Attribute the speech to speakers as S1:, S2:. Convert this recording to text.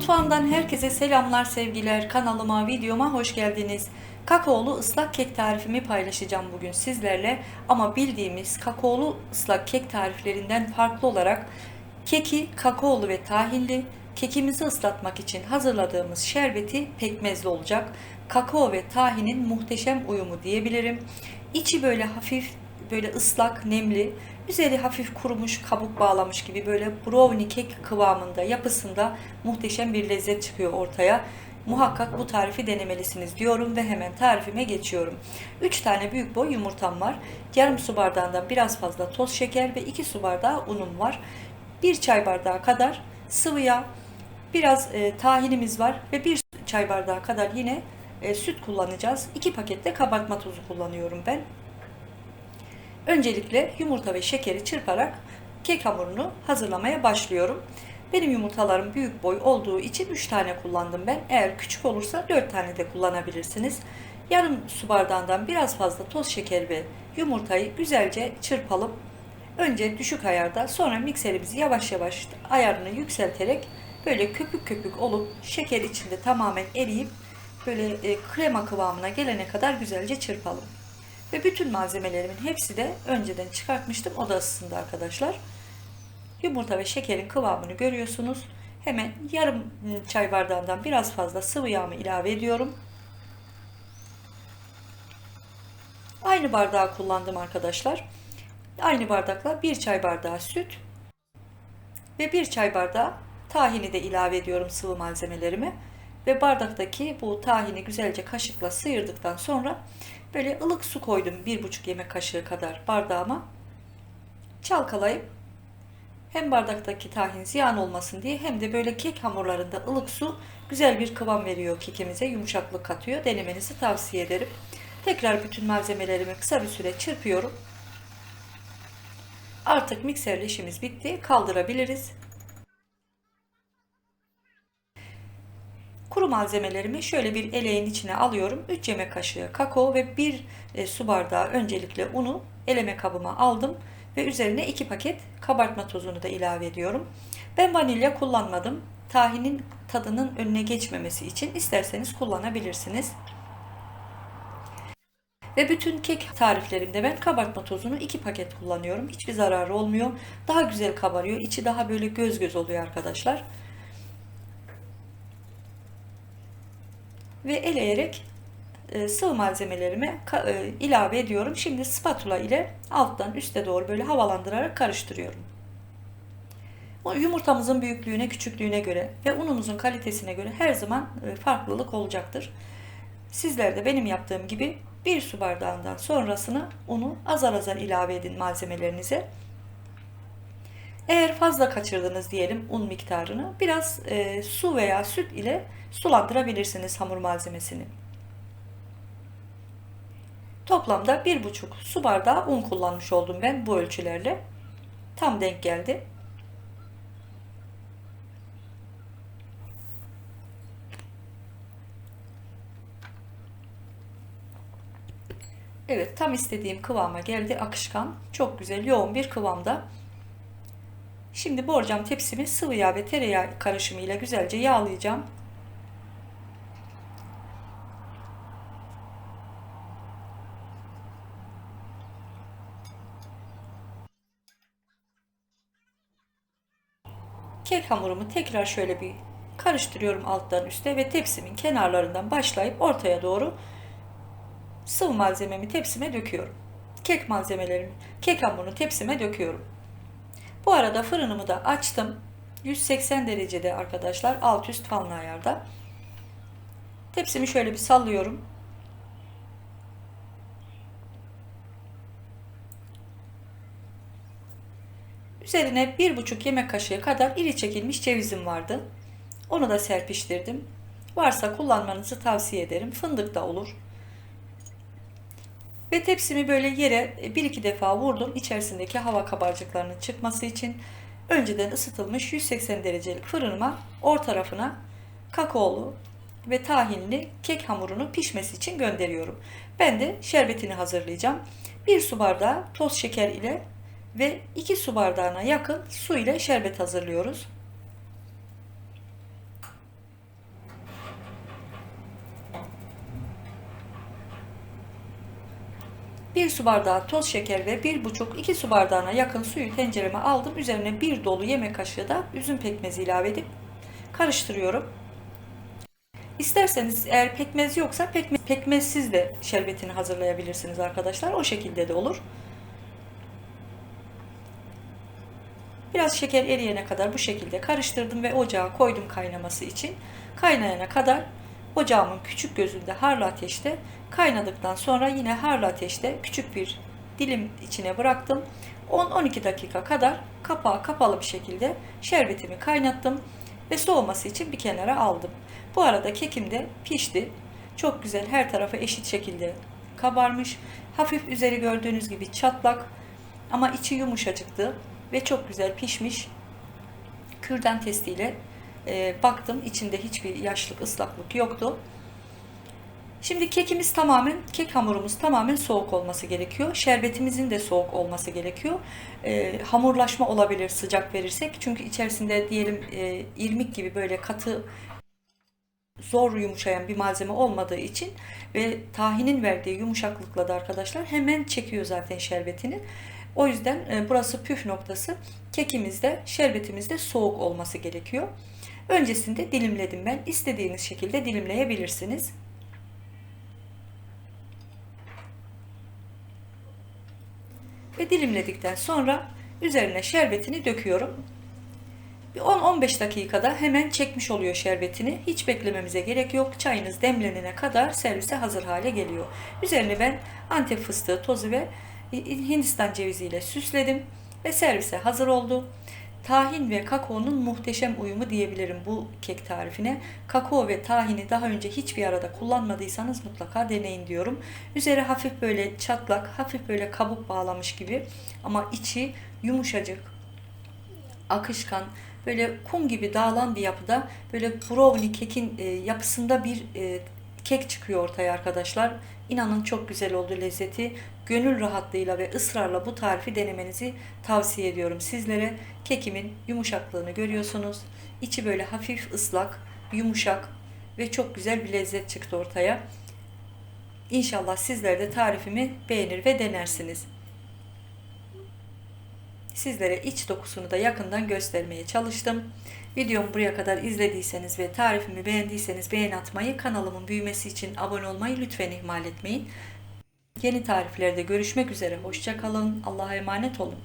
S1: Mutfağımdan herkese selamlar, sevgiler. Kanalıma, videoma hoş geldiniz. Kakaolu ıslak kek tarifimi paylaşacağım bugün sizlerle. Ama bildiğimiz kakaolu ıslak kek tariflerinden farklı olarak keki kakaolu ve tahinli, kekimizi ıslatmak için hazırladığımız şerbeti pekmezli olacak. Kakao ve tahinin muhteşem uyumu diyebilirim. İçi böyle hafif böyle ıslak, nemli, üzeri hafif kurumuş, kabuk bağlamış gibi böyle brownie kek kıvamında, yapısında muhteşem bir lezzet çıkıyor ortaya. Muhakkak bu tarifi denemelisiniz diyorum ve hemen tarifime geçiyorum. 3 tane büyük boy yumurtam var. Yarım su bardağından biraz fazla toz şeker ve 2 su bardağı unum var. 1 çay bardağı kadar sıvı yağ, biraz e, tahinimiz var ve 1 çay bardağı kadar yine e, süt kullanacağız. 2 pakette kabartma tozu kullanıyorum ben. Öncelikle yumurta ve şekeri çırparak kek hamurunu hazırlamaya başlıyorum. Benim yumurtalarım büyük boy olduğu için 3 tane kullandım ben. Eğer küçük olursa 4 tane de kullanabilirsiniz. Yarım su bardağından biraz fazla toz şeker ve yumurtayı güzelce çırpalım. Önce düşük ayarda sonra mikserimizi yavaş yavaş ayarını yükselterek böyle köpük köpük olup şeker içinde tamamen eriyip böyle e, krema kıvamına gelene kadar güzelce çırpalım. Ve bütün malzemelerimin hepsi de önceden çıkartmıştım oda ısısında arkadaşlar. Yumurta ve şekerin kıvamını görüyorsunuz. Hemen yarım çay bardağından biraz fazla sıvı yağımı ilave ediyorum. Aynı bardağı kullandım arkadaşlar. Aynı bardakla bir çay bardağı süt ve bir çay bardağı tahini de ilave ediyorum sıvı malzemelerimi. Ve bardaktaki bu tahini güzelce kaşıkla sıyırdıktan sonra böyle ılık su koydum bir buçuk yemek kaşığı kadar bardağıma. Çalkalayıp hem bardaktaki tahin ziyan olmasın diye hem de böyle kek hamurlarında ılık su güzel bir kıvam veriyor kekimize, yumuşaklık katıyor. Denemenizi tavsiye ederim. Tekrar bütün malzemelerimi kısa bir süre çırpıyorum. Artık mikserle işimiz bitti. Kaldırabiliriz. Kuru malzemelerimi şöyle bir eleğin içine alıyorum. 3 yemek kaşığı kakao ve 1 e, su bardağı öncelikle unu eleme kabıma aldım ve üzerine 2 paket kabartma tozunu da ilave ediyorum. Ben vanilya kullanmadım. Tahinin tadının önüne geçmemesi için isterseniz kullanabilirsiniz. Ve bütün kek tariflerimde ben kabartma tozunu 2 paket kullanıyorum. Hiçbir zararı olmuyor. Daha güzel kabarıyor. İçi daha böyle göz göz oluyor arkadaşlar. Ve eleyerek e, sıvı malzemelerimi e, ilave ediyorum. Şimdi spatula ile alttan üste doğru böyle havalandırarak karıştırıyorum. Yumurtamızın büyüklüğüne, küçüklüğüne göre ve unumuzun kalitesine göre her zaman e, farklılık olacaktır. Sizler de benim yaptığım gibi bir su bardağından sonrasını unu azar azar ilave edin malzemelerinize. Eğer fazla kaçırdınız diyelim un miktarını biraz e, su veya süt ile sulandırabilirsiniz hamur malzemesini. Toplamda 1,5 su bardağı un kullanmış oldum ben bu ölçülerle. Tam denk geldi. Evet tam istediğim kıvama geldi akışkan. Çok güzel yoğun bir kıvamda. Şimdi borcam tepsimi sıvı yağ ve tereyağı karışımıyla güzelce yağlayacağım. Kek hamurumu tekrar şöyle bir karıştırıyorum alttan üste ve tepsimin kenarlarından başlayıp ortaya doğru sıvı malzememi tepsime döküyorum. Kek malzemelerimi, kek hamurunu tepsime döküyorum. Bu arada fırınımı da açtım. 180 derecede arkadaşlar alt üst fanlı ayarda. Tepsimi şöyle bir sallıyorum. Üzerine bir buçuk yemek kaşığı kadar iri çekilmiş cevizim vardı. Onu da serpiştirdim. Varsa kullanmanızı tavsiye ederim. Fındık da olur. Ve tepsimi böyle yere bir iki defa vurdum içerisindeki hava kabarcıklarının çıkması için. Önceden ısıtılmış 180 derecelik fırınıma orta tarafına kakaolu ve tahinli kek hamurunu pişmesi için gönderiyorum. Ben de şerbetini hazırlayacağım. Bir su bardağı toz şeker ile ve 2 su bardağına yakın su ile şerbet hazırlıyoruz. 1 su bardağı toz şeker ve 1,5-2 su bardağına yakın suyu tencereme aldım. Üzerine bir dolu yemek kaşığı da üzüm pekmezi ilave edip karıştırıyorum. İsterseniz eğer pekmez yoksa pekmez, pekmezsiz de şerbetini hazırlayabilirsiniz arkadaşlar. O şekilde de olur. Biraz şeker eriyene kadar bu şekilde karıştırdım ve ocağa koydum kaynaması için. Kaynayana kadar ocağımın küçük gözünde harlı ateşte kaynadıktan sonra yine harlı ateşte küçük bir dilim içine bıraktım. 10-12 dakika kadar kapağı kapalı bir şekilde şerbetimi kaynattım ve soğuması için bir kenara aldım. Bu arada kekim de pişti. Çok güzel her tarafı eşit şekilde kabarmış. Hafif üzeri gördüğünüz gibi çatlak ama içi yumuşacıktı ve çok güzel pişmiş. Kürdan testiyle e, baktım içinde hiçbir yaşlık ıslaklık yoktu. Şimdi kekimiz tamamen, kek hamurumuz tamamen soğuk olması gerekiyor. Şerbetimizin de soğuk olması gerekiyor. E, hamurlaşma olabilir sıcak verirsek. Çünkü içerisinde diyelim e, irmik gibi böyle katı zor yumuşayan bir malzeme olmadığı için ve tahinin verdiği yumuşaklıkla da arkadaşlar hemen çekiyor zaten şerbetini. O yüzden e, burası püf noktası. Kekimizde, şerbetimizde soğuk olması gerekiyor. Öncesinde dilimledim ben. İstediğiniz şekilde dilimleyebilirsiniz. Ve dilimledikten sonra üzerine şerbetini döküyorum. Bir 10-15 dakikada hemen çekmiş oluyor şerbetini. Hiç beklememize gerek yok. Çayınız demlenene kadar servise hazır hale geliyor. Üzerine ben antep fıstığı tozu ve Hindistan ceviziyle süsledim ve servise hazır oldu. Tahin ve kakaonun muhteşem uyumu diyebilirim bu kek tarifine. Kakao ve tahini daha önce hiçbir arada kullanmadıysanız mutlaka deneyin diyorum. Üzeri hafif böyle çatlak, hafif böyle kabuk bağlamış gibi ama içi yumuşacık, akışkan, böyle kum gibi dağılan bir yapıda böyle brownie kekin e, yapısında bir e, kek çıkıyor ortaya arkadaşlar. İnanın çok güzel oldu lezzeti. Gönül rahatlığıyla ve ısrarla bu tarifi denemenizi tavsiye ediyorum sizlere. Kekimin yumuşaklığını görüyorsunuz. İçi böyle hafif ıslak, yumuşak ve çok güzel bir lezzet çıktı ortaya. İnşallah sizler de tarifimi beğenir ve denersiniz. Sizlere iç dokusunu da yakından göstermeye çalıştım. Videomu buraya kadar izlediyseniz ve tarifimi beğendiyseniz beğen atmayı, kanalımın büyümesi için abone olmayı lütfen ihmal etmeyin. Yeni tariflerde görüşmek üzere. Hoşçakalın. Allah'a emanet olun.